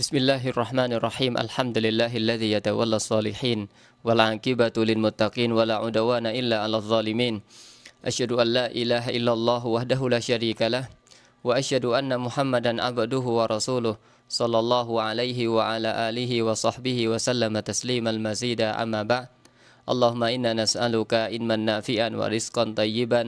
بسم الله الرحمن الرحيم الحمد لله الذي يتولى الصالحين والعاقبة للمتقين ولا عدوان إلا على الظالمين أشهد أن لا إله إلا الله وحده لا شريك له وأشهد أن محمدا عبده ورسوله صلى الله عليه وعلى آله وصحبه وسلم تسليما مزيدا أما بعد اللهم إنا نسألك علما نافعا ورزقا طيبا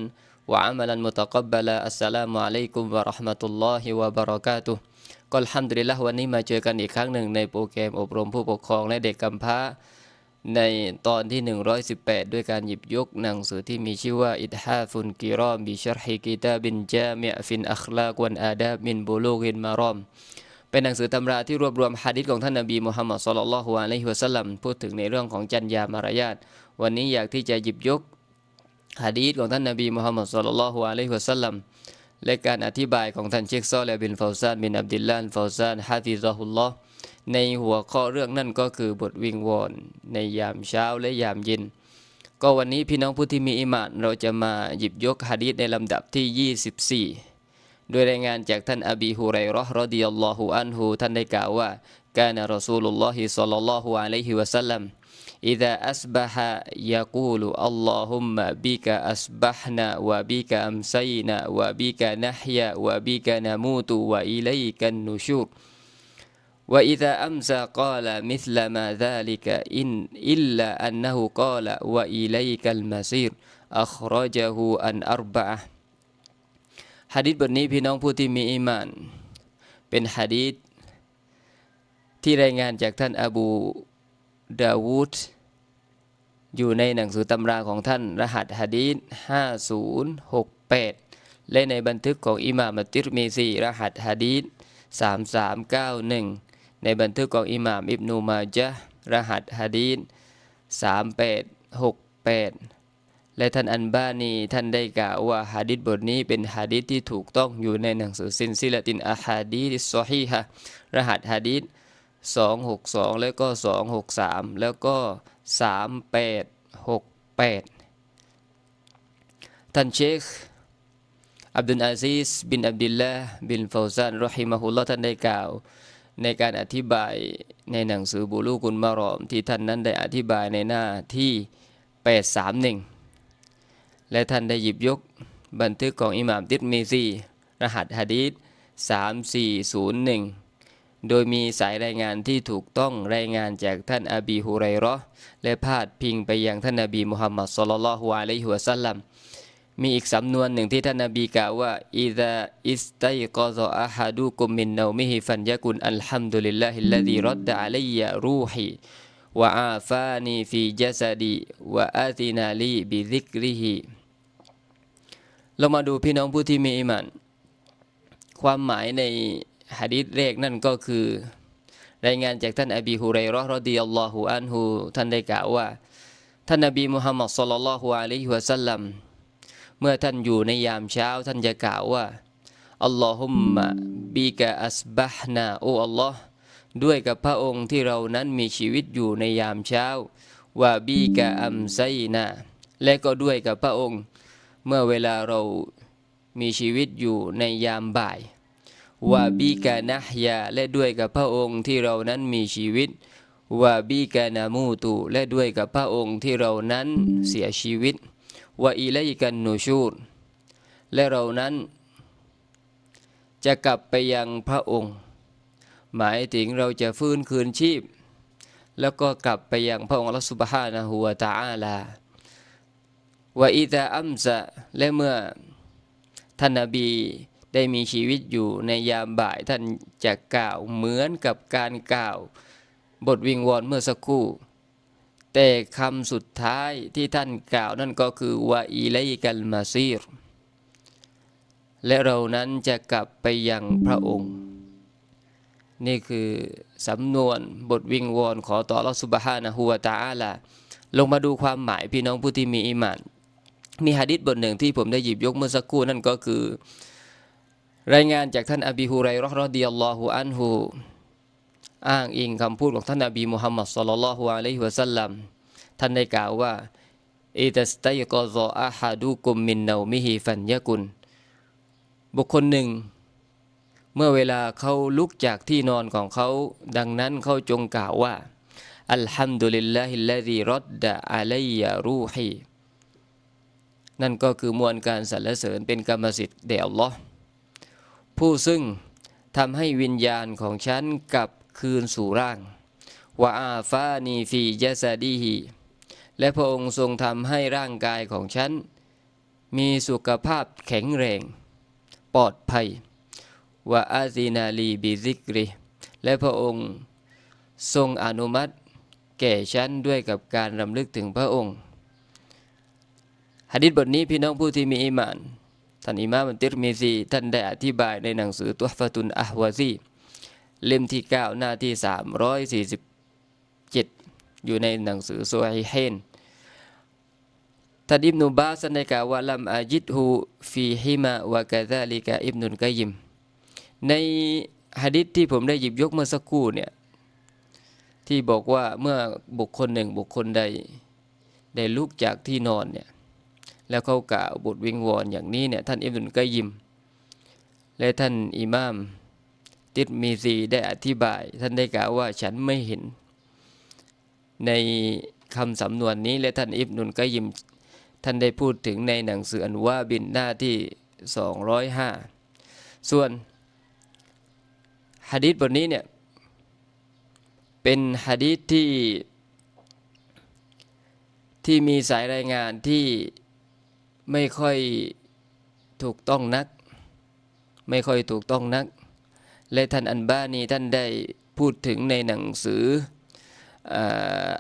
وعملا متقبلا السلام عليكم ورحمة الله وبركاته ก็อัลฮัมดุลิละวันนี้มาเจอกันอีกครั้งหนึ่งในโปรแกรมอบรมผู้ปกครองและเด็กกำพร้า ในตอนที่ 118 ด้วยการหยิบยกหนังสือที่มีชื่อว่าอิทฮาฟุนกิรอมบิชรฮิกิตาบินจามิฟินอัคลากวันอาดาบมินบุลูกินมารอม เป็นหนังสือตำราที่รวบรวมฮะดิษของท่านนบีมุฮัมมัดสุลลัลฮุอะลัยฮิวะสัลลัมพูดถึงในเรื่องของจัญญามารยาทวันนี้อยากที่จะหยิบยกฮะดีษของท่านนบีมุฮัมมัดสุลลัลฮุอะลัยฮิวะสัลลัม และการอธิบายของท่านเชคซอลและบินฟาวซานบินอับดิลลานฟาวซานฮะฟิซะฮุลลอฮ์ในหัวข้อเรื่องนั่นก็คือบทวิงวอนในยามเช้าและยามเย็น ก็วันนี้พี่น้องผู้ที่มีอิมานเราจะมาหยิบยกฮะดีษในลำดับที่ 24 โดยรายงานจากท่านอบีฮุไรเราะห์รดิยัลลอฮุอันฮุท่านได้กล่าวว่ากานะรอซูลุลลอฮิศ็อลลัลลอฮุอะลัยฮิวะซัลลัม إذا أصبح يقول اللهم بك أصبحنا وبك أمسينا وبك نحيا وبك نموت وإليك النشور وإذا أمسى قال مثل ما ذلك إن إلا أنه قال وإليك المصير أخرجه أن أربعة ฮะดิษบทนี้พี่น้องผู้ที่มีอีมาน เป็นฮะดีษที่รายงานจากท่านอบู ดาวูดอยู่ในหนังสือตำราของท่านรหัสฮะดีษ5068 และในบันทึกของอิหม่ามติรมีซีรหัสฮะดีษ3391 ในบันทึกของอิหม่ามอิบนูมาจาห์รหัสฮะดีษ3868 และท่านอันบานีท่านได้กล่าวว่าฮะดิษบทนี้เป็นฮะดิษที่ถูกต้องอยู่ในหนังสือซินซิลตินอะฮะดีษซอฮีฮะรหัสฮะดีษ 262 แล้วก็ 263 แล้วก็ 3868 ท่านเชคอับดุลอาซีสบินอับดุลลาห์บินฟาวซานรอฮิมะฮุลลอฮ์ท่านได้กล่าว ในการอธิบายในหนังสือบูลูกุลมารอม ที่ท่านนั้นได้อธิบายในหน้าที่ 831 และท่านได้หยิบยกบันทึกของอิหม่ามติดมีซีรหัสฮะดีษ3401 โดยมีสายรายงานที่ถูกต้องรายงานจากท่านอบีฮุไรราะห์และพาดพิงไปยังท่านนบีมุฮัมมัดศ็อลลัลฮุอะลัยฮิวะซัลลัมมีอีกสำนวนหนึ่งที่ท่านนบีกล่าวว่าอิซาอิสตัยกอซออะฮัดุกุมมินนอมิฮิฟันยะกุนอัลฮัมดุลิลลาฮิลลซีรัดดะอะลัยยะรูฮีวะอาฟานีฟีจัสดีวะอาตินาลีบิซิกริฮิเรามาดูพี่น้องผู้ที่มีอิมานความหมายใน ฮะดีษแรกนั่นก็คือ รายงานจากท่านอบีฮุเราะห์รอดิยัลลอฮุอันฮุท่านได้กล่าวว่า ท่านนบีมุฮัมมัดศ็อลลัลลอฮุอะลัยฮิวะซัลลัมเมื่อท่านอยู่ในยามเช้าท่านจะกล่าวว่าอัลลอฮุมมะบิกะอัสบะฮนาโออัลลอฮ์ด้วยกับพระองค์ที่เรานั้นมีชีวิตอยู่ในยามเช้าว่าบีกะอัมไซนาและก็ด้วยกับพระองค์ เมื่อเวลาเรามีชีวิตอยู่ในยามบ่าย ว่าบีกานะฮยาและด้วยกับพระองค์ที่เรานั้นมีชีวิตว่าบีกานามูตุและด้วยกับพระองค์ที่เรานั้นเสียชีวิตว่าอิเลกันนูชูดและเรานั้นจะกลับไปยังพระองค์ หมายถึงเราจะฟื้นคืนชีพ แล้วก็กลับไปยังพระองค์ละสุบฮานะฮูวตาอาลาว่าอิตาอัมซะและเมื่อท่านนบี ได้มีชีวิตอยู่ในยามบ่ายท่านจะกล่าวเหมือนกับการกล่าว บทวิงวอนเมื่อสักครู่ แต่คำสุดท้ายที่ท่านกล่าวนั่นก็คือว่าอีไลกัลมาซีรและเรานั้นจะกลับไปยังพระองค์ นี่คือสำนวนบทวิงวอนขอต่อรัสุบฮานะฮูวาตาอาลาลงมาดูความหมายพี่น้องผู้ที่มีอิมาน มีฮะดิษบทหนึ่งที่ผมได้หยิบยกเมื่อสักครู่นั่นก็คือ รายงานจากท่านอบีฮุไรราะห์รอดิยัลลอฮุอันฮุอ้างอิงคำพูดของท่านอบีมุฮัมมัดศ็อลลัลลอฮุอะลัยฮิวะซัลลัมท่านได้กล่าวว่าอิตัสตัยกอซออะฮะดูกุมมินนอมิฮิฟันยะกุนบุคคลหนึ่ง เมื่อเวลาเขาลุกจากที่นอนของเขา ดังนั้นเขาจงกล่าวว่า อัลฮัมดุลิลลาฮิลลาดีรดดะอะลัยยารูฮีนั่นก็คือมวลการสรรเสริญเป็นกรรมสิทธิ์แด่อัลลอฮ์ ผู้ซึ่งทำให้วิญญาณของฉันกลับคืนสู่ร่างวะอาฟานีฟียะซาดีฮีและพระองค์ทรงทำให้ร่างกายของฉัน มีสุขภาพแข็งแรง ปลอดภัยวะอาซีนาลีบิซิกริและพระองค์ทรงอนุมัติ แก่ฉันด้วยกับการรำลึกถึงพระองค์หะดิษบทนี้พี่น้องผู้ที่มีอิมาน ท่านอิมามันติรมีซีท่านได้อธิบายในหนังสือตุฮฟะตุนอะฮวาซีเล่มที่ 9 หน้าที่ 347 อยู่ในหนังสือโซฮีเฮนท่านอิบนุบาสในกล่าวว่าลัมอาจิดฮูฟีฮิมาวะกะซาลิกะอิบนุนกัยยิม ในหะดิษที่ผมได้หยิบยกเมื่อสักครู่เนี่ยที่บอกว่าเมื่อบุคคลหนึ่งบุคคลใด ได้ลุกจากที่นอนเนี่ย แล้วเขากล่าวบทวิงวอนอย่างนี้เนี่ยท่านอิบนุกัยยิม และท่านอิมาม ติดมีซีได้อธิบาย ท่านได้กล่าวว่าฉันไม่เห็น ในคำสำนวนนี้และท่านอิบนุกัยยิม ท่านได้พูดถึงในหนังสืออันว่าบินหน้าที่ 205 ส่วนฮะดีษบทนี้เนี่ยเป็นฮะดีษที่ที่มีสายรายงานที่ ไม่ค่อยถูกต้องนัก ไม่ค่อยถูกต้องนัก และท่านอันบ้านีท่านได้พูดถึงในหนังสือ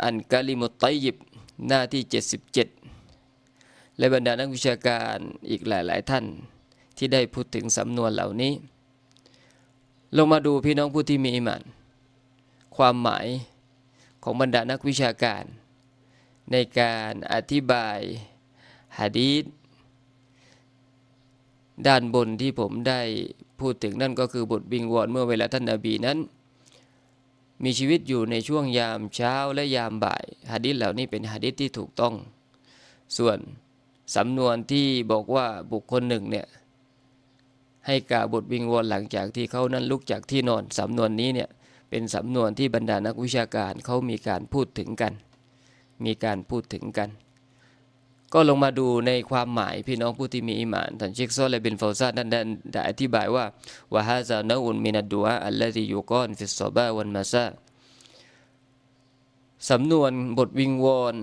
อันกาลิมุตไตยิบหน้าที่ 77 และบรรดานักวิชาการอีกหลาย ๆ ท่านที่ได้พูดถึงสำนวนเหล่านี้ ลงมาดูพี่น้องผู้ที่มีอิมานความหมายของบรรดานักวิชาการ ในการอธิบาย ฮะดีษด้านบนที่ผมได้พูดถึงนั่นก็คือบทบิงวอนเมื่อเวลาท่านนบีนั้น มีชีวิตอยู่ในช่วงยามเช้าและยามบ่ายฮะดิษเหล่านี้เป็นฮะดิษที่ถูกต้อง ส่วนสำนวนที่บอกว่าบุคคลหนึ่งเนี่ยให้กล่าวบทวิงวอนหลังจากที่เขานั้นลุกจากที่นอนสำนวนนี้เนี่ยเป็นสำนวนที่บรรดานักวิชาการเขามีการพูดถึงกัน มีการพูดถึงกัน ก็ลงมาดูในความหมายพี่น้องผู้ที่มีอิมานท่านเชคซอและบินฟาวซาดนั้นได้อธิบายว่าวะฮาซานาอุนมินัดดุอาอัลลซียูกอนฟิสซอบาวันมาซาสำนวนบทวิงวอน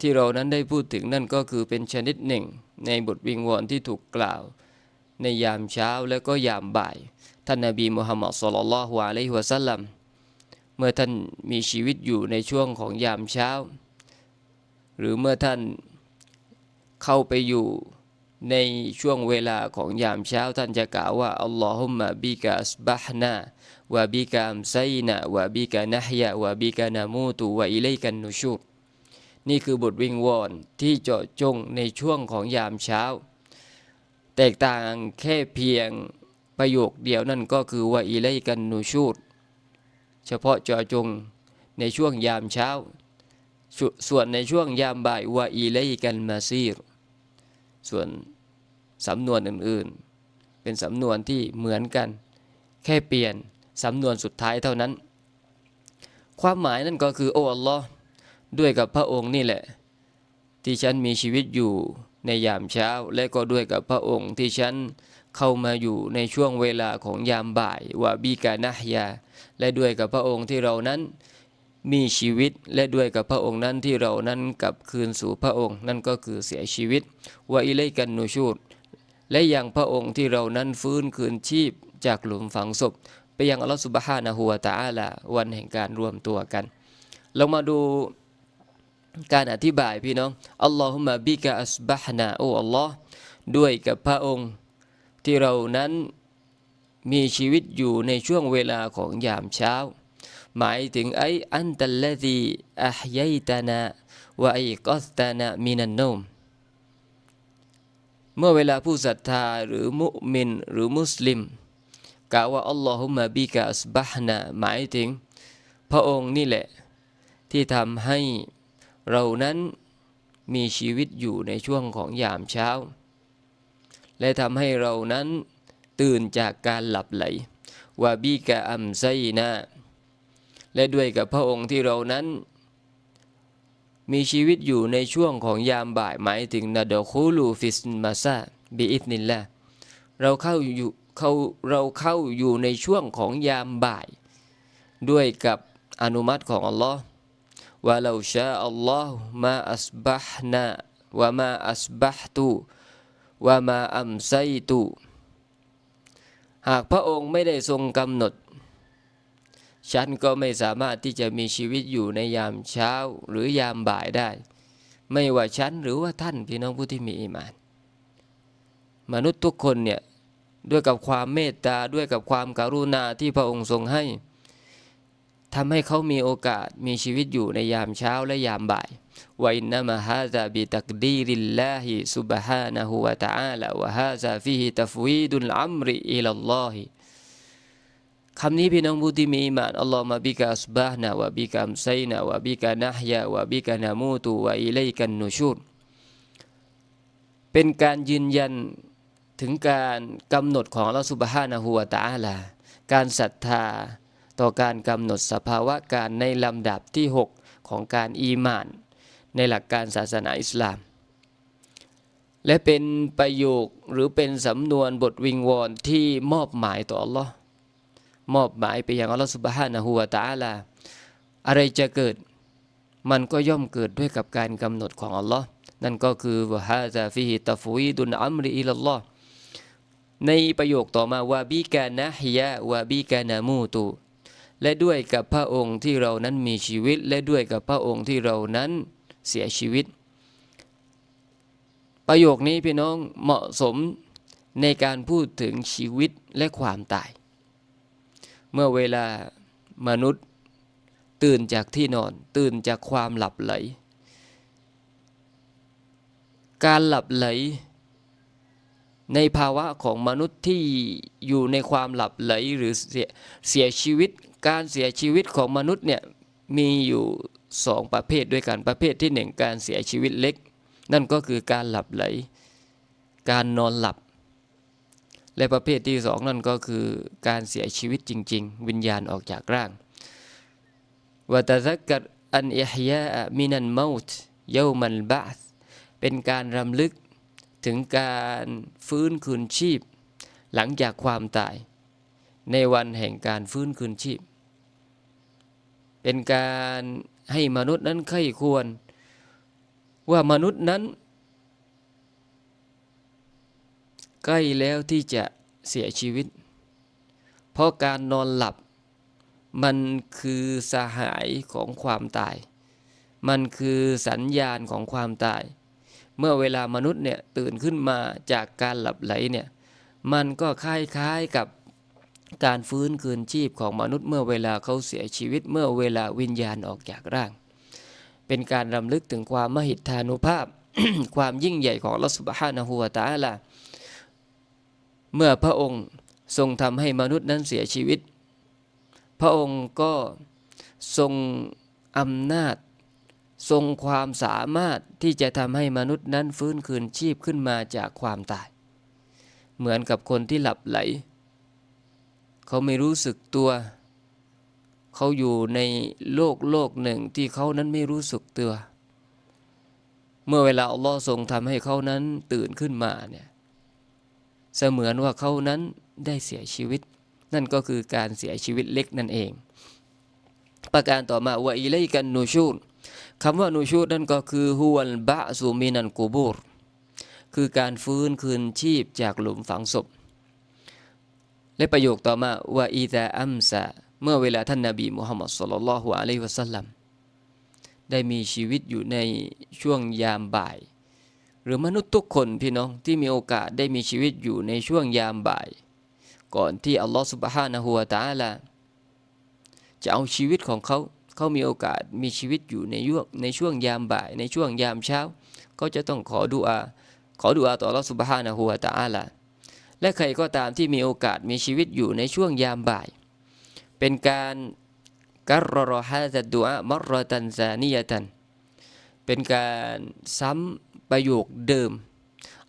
ที่เรานั้นได้พูดถึงนั่นก็คือเป็นชนิดหนึ่ง ในบทวิงวอนที่ถูกกล่าว ในยามเช้าและก็ยามบ่าย ท่านนบีมุฮัมมัดสุลลัลฮุอะลัยฮิวะสัลลัมเมื่อท่านมีชีวิตอยู่ในช่วงของยามเช้า หรือเมื่อท่าน เข้าไปอยู่ในช่วงเวลาของยามเช้าท่านจะกล่าวว่าอัลลอฮุมมะบิกะอัสบะฮนาวะบิกะอัมไซนะวะบิกะนะฮยะวะบิกะนามูตุวะอิเลกันนุชูรนี่คือบทวิงวอนที่เจาะจงในช่วงของยามเช้า แตกต่างแค่เพียงประโยคเดียวนั่นก็คือว่าอิเลกันนูชูดเฉพาะเจาะจงในช่วงยามเช้า ส่วนในช่วงยามบ่ายว่าอิเลกันมาซีรส่วนสำนวนอื่นๆ เป็นสำนวนที่เหมือนกัน แค่เปลี่ยนสำนวนสุดท้ายเท่านั้น ความหมายนั่นก็คือโอ้อัลลอฮ์ด้วยกับพระองค์นี่แหละ ที่ฉันมีชีวิตอยู่ในยามเช้า และก็ด้วยกับพระองค์ที่ฉันเข้ามาอยู่ในช่วงเวลาของยามบ่ายว่าบีกานะยา และด้วยกับพระองค์ที่เรานั้น มีชีวิตและด้วยกับพระองค์นั้นที่เรานั้นกลับคืนสู่พระองค์ นั่นก็คือเสียชีวิตว่าอิเลกันนูชูดและอย่างพระองค์ที่เรานั้นฟื้นคืนชีพจากหลุมฝังศพ ไปยังอัลลอฮฺสุบฮานะฮูวะตะอาลาวันแห่งการรวมตัวกันลองมาดูการอธิบายพี่น้องอัลลอฮุมะบิกะอัสบะฮนาโอ้อัลลอฮ์ด้วยกับพระองค์ที่เรานั้นมีชีวิตอยู่ในช่วงเวลาของยามเช้า หมายถึงไออันตัลลซีอัฮยัยตานาวะไอกัสตานามินันนมเมื่อเวลาผู้ศรัทธาหรือมุมินหรือมุสลิมกล่าวว่าอัลลอฮุมะบิกะอัสบะฮนาหมายถึง พระองค์นี่แหละ ที่ทำให้เรานั้นมีชีวิตอยู่ในช่วงของยามเช้า และทำให้เรานั้นตื่นจากการหลับไหลวาบิกะอัมไซนา และด้วยกับพระองค์ที่เรานั้น มีชีวิตอยู่ในช่วงของยามบ่ายหมายถึงนาดคูลูฟิสมาซาบิอิทนิลละเราเข้าอยู่เขาเราเข้าอยู่ในช่วงของยามบ่าย ด้วยกับอนุมัติของอัลลอฮ์ว่าเราชาอัลลอฮ์มาอัสบะฮนาวะมาอัสบะฮตุวะมาอัมไซตุหากพระองค์ไม่ได้ทรงกำหนด ฉันก็ไม่สามารถที่จะมีชีวิตอยู่ในยามเช้าหรือยามบ่ายได้ ไม่ว่าฉันหรือว่าท่านพี่น้องผู้ที่มีอีมาน มนุษย์ทุกคนเนี่ยด้วยกับความเมตตาด้วยกับความการุณาที่พระองค์ทรงให้ทำให้เขามีโอกาสมีชีวิตอยู่ในยามเช้าและยามบ่ายว่าอินนามะฮาซาบิตักดีริลลาฮิซุบฮานะฮูวะตะอาลาวะฮาซาฟิฮิตฟวีดุลอัมริอิลลอฮิ คำนี้พี่น้องผู้ที่มีอิมานอัลลอฮ์มาบิกาอัสบาฮนะวะบิกามไซนะวะบิกานะฮยาวะบิกานามูตุวะอิเลกันนูชูรเป็นการยืนยันถึงการกำหนดของอัลลอฮ์ซุบฮานะฮูวะตาลา การศรัทธาต่อการกำหนดสภาวะการในลำดับที่ 6 ของการอีมาน ในหลักการศาสนาอิสลาม และเป็นประโยคหรือเป็นสำนวนบทวิงวอนที่มอบหมายต่ออัลลอฮ์ มอบหมายไปยังอัลลอฮ์สุบฮานะฮูวะตะอาลา อะไรจะเกิด มันก็ย่อมเกิดด้วยกับการกำหนดของอัลลอฮ์นั่นก็คือวะฮาซาฟิฮิตัฟวีดุนอัมริอิลลอฮ์ในประโยคต่อมาวาบิกานะฮิยะวาบิกานามูตูและด้วยกับพระองค์ที่เรานั้นมีชีวิต และด้วยกับพระองค์ที่เรานั้นเสียชีวิต ประโยคนี้พี่น้องเหมาะสมในการพูดถึงชีวิตและความตาย เมื่อเวลามนุษย์ตื่นจากที่นอน ตื่นจากความหลับไหล การหลับไหล ในภาวะของมนุษย์ที่อยู่ในความหลับไหลหรือเสียเสียชีวิต การเสียชีวิตของมนุษย์เนี่ยมีอยู่สองประเภทด้วยกันประเภทที่หนึ่งการเสียชีวิตเล็ก นั่นก็คือการหลับไหล การนอนหลับ และประเภทที่สองนั่นก็คือการเสียชีวิตจริง ๆ วิญญาณออกจากร่างวะตะซักกัดอันอิฮยามินันมาต์เยามันบาสเป็นการรำลึกถึงการฟื้นคืนชีพ หลังจากความตาย ในวันแห่งการฟื้นคืนชีพ เป็นการให้มนุษย์นั้นใคร่ควร ว่ามนุษย์นั้น ใกล้แล้วที่จะเสียชีวิต เพราะการนอนหลับ มันคือสหายของความตาย มันคือสัญญาณของความตาย เมื่อเวลามนุษย์เนี่ยตื่นขึ้นมาจากการหลับไหลเนี่ยมันก็คล้ายๆกับการฟื้นคืนชีพของมนุษย์เมื่อเวลาเขาเสียชีวิตเมื่อเวลาวิญญาณออกจากร่าง เป็นการรำลึกถึงความมหิทธานุภาพ ความยิ่งใหญ่ของลอสุบฮานะฮูวาตาลา เมื่อพระองค์ทรงทำให้มนุษย์นั้นเสียชีวิต พระองค์ก็ทรงอำนาจ ทรงความสามารถที่จะทำให้มนุษย์นั้นฟื้นคืนชีพขึ้นมาจากความตาย เหมือนกับคนที่หลับไหล เขาไม่รู้สึกตัว เขาอยู่ในโลกโลกหนึ่งที่เขานั้นไม่รู้สึกตัว เมื่อเวลาอัลลอฮ์ทรงทำให้เขานั้นตื่นขึ้นมาเนี่ย เสมือนว่าเขานั้นได้เสียชีวิต นั่นก็คือการเสียชีวิตเล็กนั่นเอง ประการต่อมาว่าอิเลกันนูชูดคำว่านูชูดนั่นก็คือฮวลบะซูมินันกูบูรคือการฟื้นคืนชีพจากหลุมฝังศพ และประโยคต่อมาว่าอีตาอัมซาเมื่อเวลาท่านนาบีมุฮัมมัดสุลลัลฮุอะลัยฮิวะสัลลัมได้มีชีวิตอยู่ในช่วงยามบ่าย หรือมนุษย์ทุกคนพี่น้องที่มีโอกาสได้มีชีวิตอยู่ในช่วงยามบ่าย ก่อนที่อัลลอฮฺสุบฮานะฮูวาตาลาจะเอาชีวิตของเขาเขามีโอกาสมีชีวิตอยู่ในยุคในช่วงยามบ่าย ในช่วงยามเช้า ก็จะต้องขอดุอา ขอดุอาต่ออัลลอฮฺสุบฮานะฮูวาตาลาและใครก็ตามที่มีโอกาสมีชีวิตอยู่ในช่วงยามบ่าย เป็นการกัรรอฮะจัดดุอามรตันซานียตัน เป็นการซ้ำ ประโยคเดิม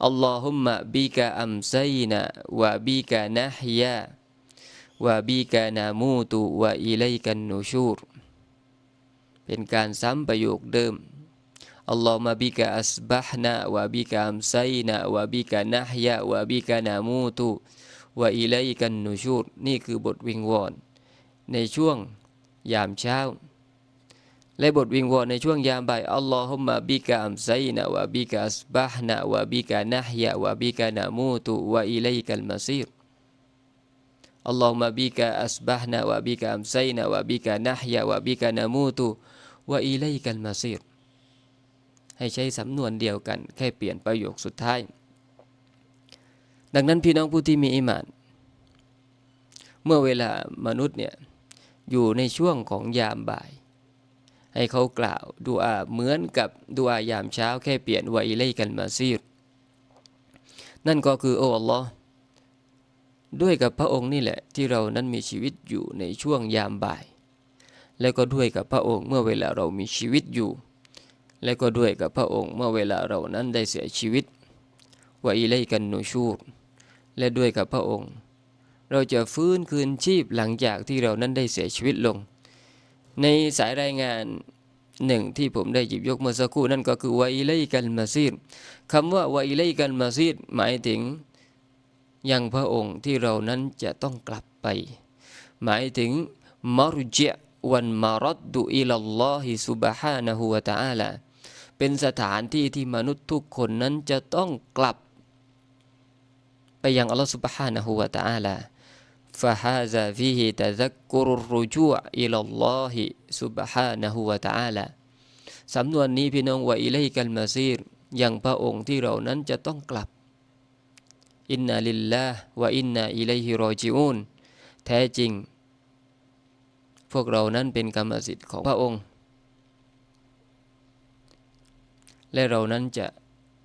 อัลลอฮุมะบิกะอัมไซนะวะบิกะนะฮยาวะบิกะนามูตุวะอิเลกันนูชูรเป็นการซ้ำประโยคเดิมอัลลอฮฺมาบิกะอัสบะฮนะวะบิกะอัมไซนะวะบิกะนะฮยาวะบิกะนามูตุวะอิเลกันนูชูรนี่คือบทวิงวอน ในช่วงยามเช้า และบทวิงวอนในช่วงยามบ่ายอัลลอฮุมะบิกามไซนะวะบิกาสบะฮนะวะบิกะนะฮยะวะบิกะนามูตุวะอิเลกัลมาซีรอัลลอฮุมะบิกาอัสบะฮนะวะบิกามไซนะวะบิกะนะฮยะวะบิกะนามูตุวะอิเลกัลมาซีรให้ใช้สำนวนเดียวกัน แค่เปลี่ยนประโยคสุดท้าย ดังนั้นพี่น้องผู้ที่มีอิมาน เมื่อเวลามนุษย์เนี่ยอยู่ในช่วงของยามบ่าย ให้เขากล่าวดูอาเหมือนกับดูอายามเช้าแค่เปลี่ยนวะอิเลกันมาซีรนั่นก็คือโอ้ Allah ด้วยกับพระองค์นี่แหละที่เรานั้นมีชีวิตอยู่ในช่วงยามบ่าย และก็ด้วยกับพระองค์เมื่อเวลาเรามีชีวิตอยู่ และก็ด้วยกับพระองค์เมื่อเวลาเรานั้นได้เสียชีวิตว่าอิเลกันนูชูรและด้วยกับพระองค์ เราจะฟื้นคืนชีพหลังจากที่เรานั้นได้เสียชีวิตลง ในสายรายงานหนึ่งที่ผมได้หยิบยกเมื่อสักครู่นั่นก็คือวาอิเลกันมาซีดคำว่าวาอิเลกันมาซีดหมายถึงยังพระองค์ที่เรานั้นจะต้องกลับไป หมายถึงมารจวันมารดดุอิลลอฮิสุบฮานะฮูวะตะอาลาเป็นสถานที่ที่มนุษย์ทุกคนนั้นจะต้องกลับ ไปยังอัลลอฮฺสุบฮานะฮูวะตะอาลา فهذا فيه تذكر الرجوع إلى الله سبحانه وتعالى สำนวนนี้พี่น้องว่าอิเลกัลมาซีรยังพระองค์ที่เรานั้นจะต้องกลับอินนาลิลลาห์วะอินนาอิลัยฮิรอจิอูนแท้จริง พวกเรานั้นเป็นกรรมสิทธิ์ของพระองค์ และเรานั้นจะ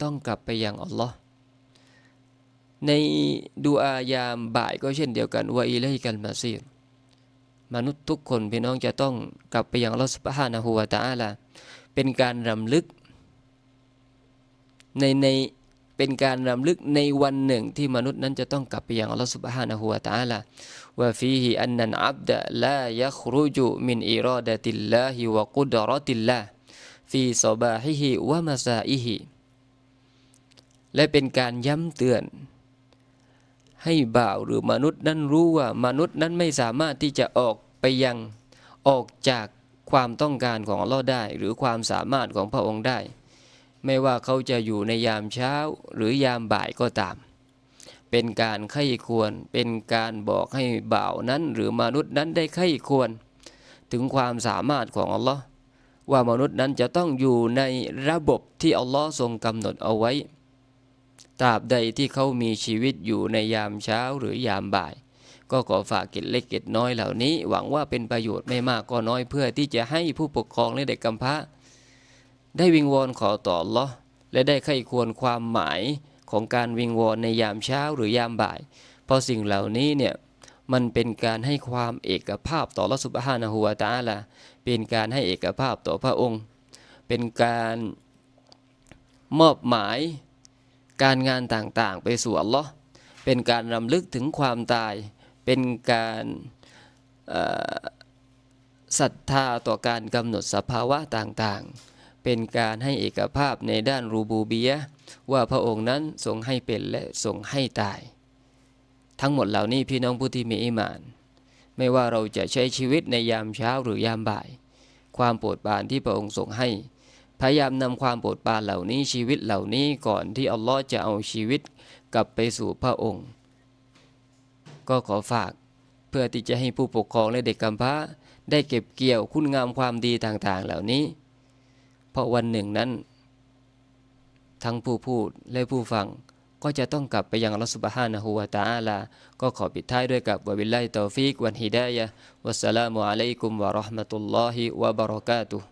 ต้องกลับไปยังอัลลอฮ์ ในดูอายามบ่ายก็เช่นเดียวกันว่าอีเลฮิกันมาซีรมนุษย์ทุกคนพี่น้องจะต้องกลับไปยังลอสพะฮานะฮูวาตาละเป็นการรำลึกในในเป็นการรำลึกในวันหนึ่งที่มนุษย์นั้นจะต้องกลับไปยังอัลลอฮฺสุบฮานะฮูวะตาละว่าฟีฮิอันนันอับดะลายัครุจุมินอิรอดะติลลาฮิวะกุดรอติลลาฟีซบาฮิฮิวะมาซาอิฮิและเป็นการย้ำเตือน ให้บ่าวหรือมนุษย์นั้นรู้ว่ามนุษย์นั้นไม่สามารถที่จะออกไปยังออกจากความต้องการของอัลลอฮ์ได้ หรือความสามารถของพระองค์ได้ ไม่ว่าเขาจะอยู่ในยามเช้าหรือยามบ่ายก็ตาม เป็นการไข้ควรเป็นการบอกให้บ่าวนั้นหรือมนุษย์นั้นได้ไข้ควร ถึงความสามารถของอัลลอฮ์ว่ามนุษย์นั้นจะต้องอยู่ในระบบที่อัลลอฮ์ทรงกำหนดเอาไว้ ตราบใดที่เขามีชีวิตอยู่ในยามเช้าหรือยามบ่าย ก็ขอฝากเกิจเล็กเกิจน้อยเหล่านี้ หวังว่าเป็นประโยชน์ไม่มากก็น้อยเพื่อที่จะให้ผู้ปกครองและเด็กกำพร้า ได้วิงวอนขอต่อลอและได้ไข้ควรความหมายของการวิงวอนในยามเช้าหรือยามบ่าย เพราะสิ่งเหล่านี้เนี่ยมันเป็นการให้ความเอกภาพต่อลอสุบฮานะฮูวาตาละเป็นการให้เอกภาพต่อพระองค์ เป็นการมอบหมาย การงานต่างๆ ไปสู่อัลลอฮ์เป็นการรำลึกถึงความตาย เป็นการศรัทธาต่อการกำหนดสภาวะต่างๆ เป็นการให้เอกภาพในด้านรูบูบียะว่าพระองค์นั้นทรงให้เป็นและทรงให้ตาย ทั้งหมดเหล่านี้พี่น้องผู้ที่มีอิมาน ไม่ว่าเราจะใช้ชีวิตในยามเช้าหรือยามบ่าย ความโปรดปรานที่พระองค์ทรงให้ พยายามนำความโปรดปรานเหล่านี้ชีวิตเหล่านี้ก่อนที่อัลลอฮ์จะเอาชีวิตกลับไปสู่พระองค์ ก็ขอฝากเพื่อที่จะให้ผู้ปกครองและเด็กกำพร้าได้เก็บเกี่ยวคุณงามความดีต่างๆเหล่านี้ เพราะวันหนึ่งนั้น ทั้งผู้พูดและผู้ฟังก็จะต้องกลับไปยังอัลลอฮฺสุบฮานะฮูวาตาอาลา ก็ขอปิดท้ายด้วยกับวะบิลไลตอฟิกวันฮิดายะวัสสลามุอะลัยกุมวะราะห์มะตุลลอฮิวะบะเราะกาตุฮ์